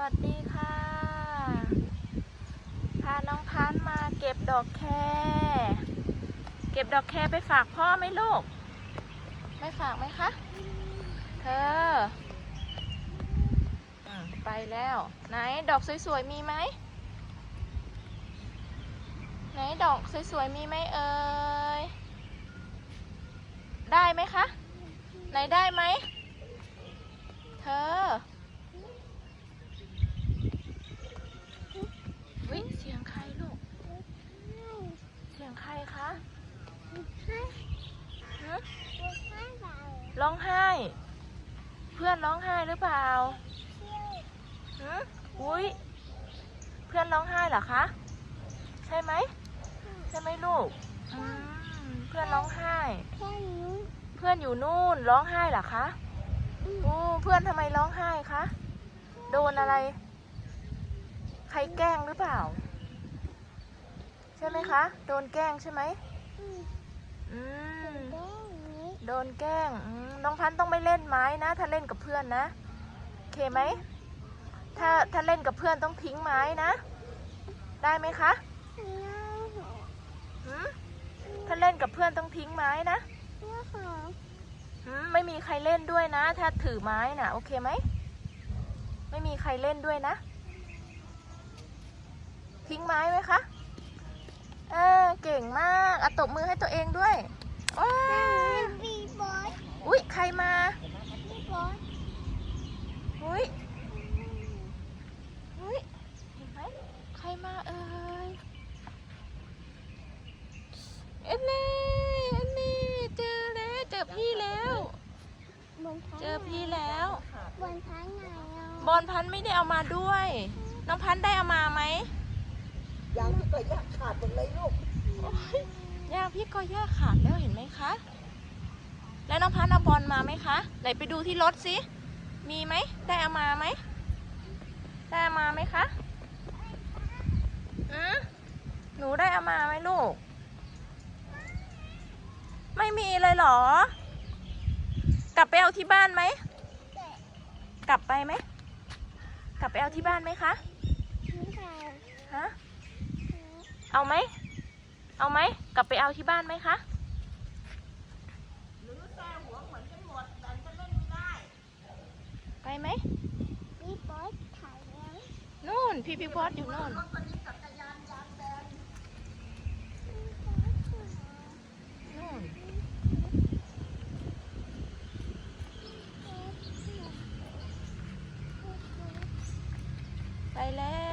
วัสดีค่ะ พาน้องพันมาเก็บดอกแค เก็บดอกแคไปฝากพ่อไหมลูก ไม่ฝากไหมคะ เธอไปแล้ว ไหนดอกสวยๆมีไหม ไหนดอกสวยๆมีไหมเอ่ย ได้ไหมคะ ไหนได้ไหม เธอ วิเสียงใครลูก เสียงใครคะฮะ ร้องไห้ เพื่อนร้องไห้หรือเปล่าฮะอุ้ยเพื่อนร้องไห้เหรอคะ ใช่ไหมใช่ไหมลูกอืมเพื่อนร้องไห้ เพื่อนอยู่นู่นร้องไห้เหรอคะโอ้เพื่อนทำไมร้องไห้คะ โดนอะไร ใครแกล้งหรือเปล่า ใช่ไหมคะ โดนแกล้งใช่ไหมอืม โดนแกล้งอืมน้องพันธุ์ต้องไม่เล่นไม้นะ ถ้าเล่นกับเพื่อนนะโอเคไหม ถ้าถ้าเล่นกับเพื่อนต้องทิ้งไม้นะ ได้ไหมคะหืมถ้าเล่นกับเพื่อนต้องทิ้งไม้นะหืมไม่มีใครเล่นด้วยนะ ถ้าถือไม้น่ะ โอเคไหม ไม่มีใครเล่นด้วยนะ ทิ้งไม้ไหมคะ เออ เก่งมากอะตบมือให้ตัวเองด้วยว้าวอุ๊ย ใครมา อุ๊ย อุ๊ย เห็นไหม ใคร มาเอ่ยเอ็นนี่เอ็นนี่เจอแล้วเจอพี่แล้วเจอพี่แล้ว บนท้ายไหนอะบอลพันธุ์ไม่ได้เอามาด้วย น้องพันธุ์ได้เอามาไหมยางที่เกิดยากขาดหมดเลยลูกโอ๊ยยางพี่ก็ย่าขาดแล้วเห็นไหมคะ แล้วน้องพันธุ์เอาบอลมาไหมคะ ไหนไปดูที่รถสิ มีไหม ได้เอามาไหม ได้เอามาไหมคะอืมห นูได้เอามาไหมลูก ไม่มีเลยเหรอ กลับไปเอาที่บ้านไหม กลับไปไหม กลับไปเอาที่บ้านไหมคะไม่ใช่ฮะเอาไหม เอาไหม กลับไปเอาที่บ้านไหมคะไปไหมพี่บอสถ่ายแล้วนู่น พี่พี่พอดอยู่นู่นนู่ đây lé